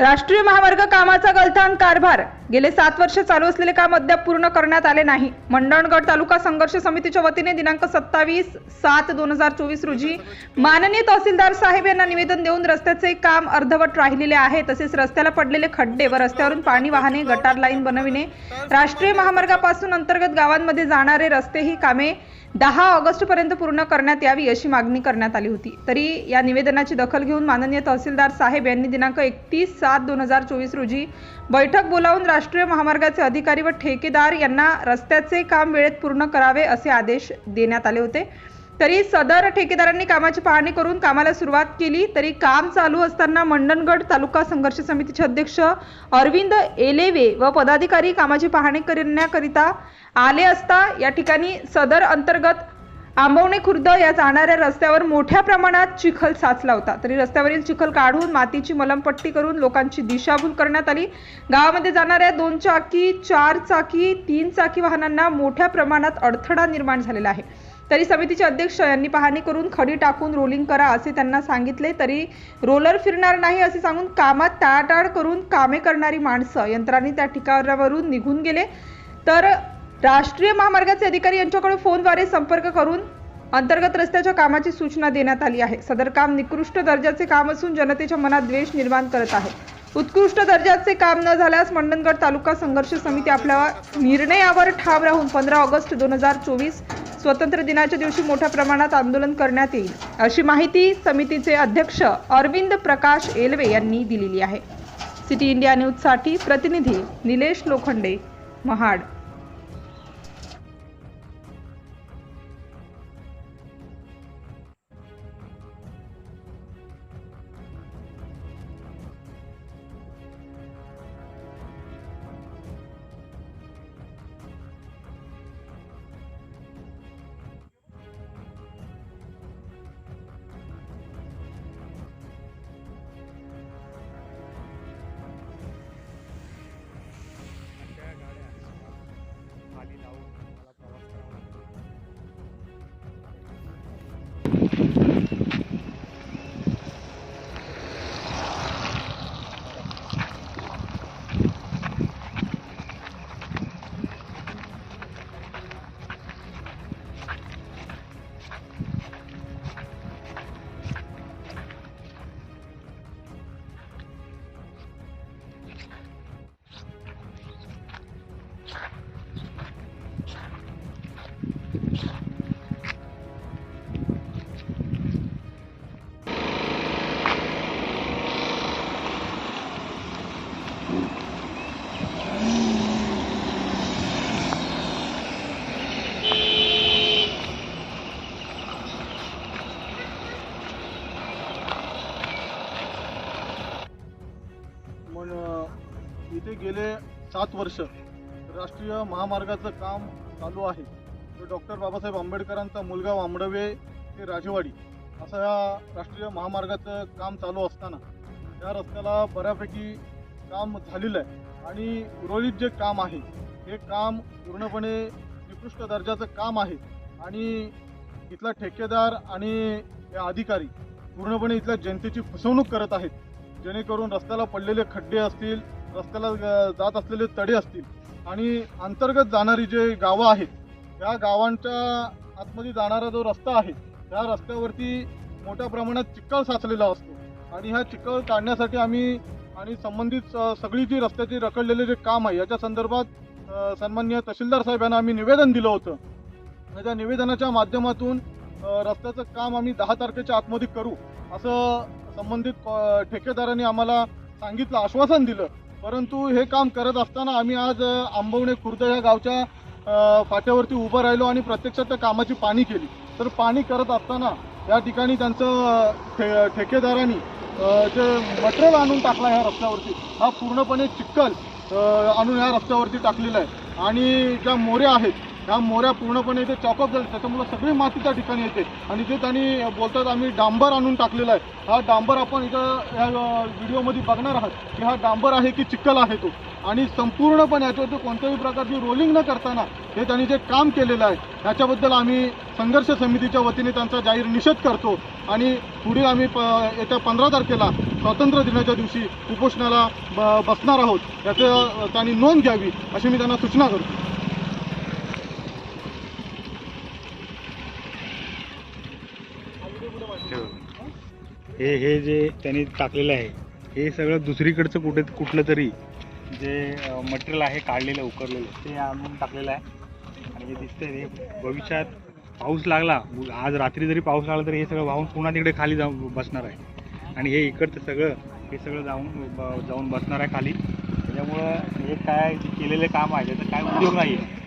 राष्ट्रीय महामार्ग कामाचा गलथान कारभार. गेले सात वर्ष चालू असलेले काम अद्याप पूर्ण करण्यात आले नाही. मंडणगड तालुका संघर्ष समितीच्या वतीने दिनांक सत्तावीस सात दोन हजार चोवीस रोजी माननीय तहसीलदार साहेब यांना निवेदन देऊन रस्त्याचे काम अर्धवट राहिलेले आहे. तसेच रस्त्याला पडलेले खड्डे व रस्त्यावरून पाणी वाहने गटार लाईन बनविणे राष्ट्रीय महामार्गापासून अंतर्गत गावांमध्ये जाणारे रस्ते ही कामे दहा ऑगस्टपर्यंत पूर्ण करण्यात यावी अशी मागणी करण्यात आली होती. तरी या निवेदनाची दखल घेऊन माननीय तहसीलदार साहेब यांनी दिनांक एकतीस सात दोन हजार चोवीस रोजी बैठक बोलावून राष्ट्रीय महामार्गाचे अधिकारी व ठेकेदार यांना रस्त्याचे काम वेळेत पूर्ण करावे असे आदेश देण्यात आले होते. तरी सदर ठेकेदारांनी कामाची पाहणी करून कामाला सुरुवात केली. तरी काम चालू असताना मंडणगड तालुका संघर्ष समितीचे अध्यक्ष अरविंद एलेवे व पदाधिकारी कामाची पाहणी करण्याकरिता आले असता या ठिकाणी सदर अंतर्गत आंबवणे खुर्द या जाणाऱ्या रस्त्यावर मोठ्या प्रमाणात चिखल साचला होता. तरी रस्त्यावरील चिखल काढून मातीची मलमपट्टी करून लोकांची दिशाभूल करण्यात आली. गावामध्ये जाणाऱ्या दोन चाकी चार चाकी तीन चाकी वाहनांना मोठ्या प्रमाणात अडथळा निर्माण झालेला आहे. तरी समितीचे अध्यक्ष यांनी पाहणी करून खडी टाकून रोलिंग करा असे त्यांना सांगितले. तरी रोलर फिरणार नाही असे सांगून कामात टाळाटाळ करून कामे करणारी माणसं यंत्रांनी त्या ठिकाणावरून निघून गेले. तर राष्ट्रीय महामार्गाचे अधिकारी यांच्याकडे फोनद्वारे संपर्क करून अंतर्गत रस्त्याच्या कामाची सूचना देण्यात आली आहे. सदर काम निकृष्ट दर्जाचे काम असून जनतेच्या मनात द्वेष निर्माण करत आहे. उत्कृष्ट दर्जाचे काम न झाल्यास मंडणगड तालुका संघर्ष समिती आपल्या निर्णयावर ठाम राहून पंधरा ऑगस्ट दोन हजार चोवीस स्वतंत्र दिनाच्या दिवशी मोठ्या प्रमाणात आंदोलन करण्यात येईल अशी माहिती समितीचे अध्यक्ष अरविंद प्रकाश एलवे यांनी दिलेली आहे. सिटी इंडिया न्यूजसाठी प्रतिनिधी निलेश लोखंडे महाड. इथे गेले सात वर्ष राष्ट्रीय महामार्गाचं काम चालू आहे. तर डॉक्टर बाबासाहेब आंबेडकरांचा मुलगा वामडवे ते राजेवाडी असं या राष्ट्रीय महामार्गाचं काम चालू असताना या रस्त्याला बऱ्यापैकी काम झालेलं आहे. आणि उर्वरित जे काम आहे हे काम पूर्णपणे निकृष्ट दर्जाचं काम आहे. आणि इथला ठेकेदार आणि या अधिकारी पूर्णपणे इथल्या जनतेची फसवणूक करत आहेत. जेणेकरून रस्त्याला पडलेले खड्डे असतील रस्त्याला जात असलेले तडे असतील आणि अंतर्गत जाणारी जे गावं आहेत त्या गावांच्या आतमध्ये जाणारा जो रस्ता आहे त्या रस्त्यावरती मोठ्या प्रमाणात चिखल साचलेला असतो. आणि ह्या चिखल काढण्यासाठी आम्ही आणि संबंधित सगळी जी रस्त्याची रखडलेले जे काम आहे याच्या संदर्भात सन्मान्य सन्माननीय तहसीलदार साहेबांना आम्ही निवेदन दिलं होतं. त्या निवेदनाच्या माध्यमातून रस्त्याचं काम आम्ही दहा तारखेच्या आतमध्ये करू असं संबंधित ठेकेदारांनी आम्हाला सांगितलं आश्वासन दिलं. परंतु हे काम करत असताना आम्ही आज आंबवणे खुर्द या गावच्या फाट्यावरती उभं राहिलो आणि प्रत्यक्षात त्या कामाची पाणी केली. तर पाणी करत असताना या ठिकाणी त्यांचं ठे ठेकेदारांनी जे मटेरियल आणून टाकला ह्या रस्त्यावरती हा पूर्णपणे चिक्कल आणून ह्या रस्त्यावरती टाकलेला आहे. आणि ज्या मोऱ्या आहेत ह्या मोऱ्या पूर्णपणे इथे चॉकअप झाले. त्याच्यामुळे सगळी माती त्या ठिकाणी येते. आणि जे त्यांनी बोलतात आम्ही डांबर आणून टाकलेला आहे. हा डांबर आपण इथं या व्हिडिओमध्ये बघणार आहात की हा डांबर आहे की चिखल आहे तो. आणि संपूर्णपणे याच्यावरती कोणत्याही प्रकारची रोलिंग न करताना हे त्यांनी जे काम केलेलं आहे ह्याच्याबद्दल आम्ही संघर्ष समितीच्या वतीने त्यांचा जाहीर निषेध करतो. आणि पुढील आम्ही प येत्या पंधरा तारखेला स्वातंत्र्य दिनाच्या दिवशी उपोषणाला ब बसणार आहोत. याचं त्यांनी नोंद घ्यावी अशी मी त्यांना सूचना करतो. हे हे जे त्यांनी टाकलेलं आहे हे सगळं दुसरीकडचं कुठे कुठलं तरी जे मटेरियल आहे काढलेलं उकरलेलं ते आणून टाकलेलं आहे. आणि जे दिसतंय हे भविष्यात पाऊस लागला आज रात्री जरी पाऊस लागला तरी हे सगळं वाहून पुन्हा तिकडे खाली जाऊन बसणार आहे. आणि हे इकडचं सगळं हे सगळं जाऊन ब- जाऊन बसणार आहे खाली. त्याच्यामुळं हे काय केलेलं काम आहे त्याचा काय उपयोग नाही आहे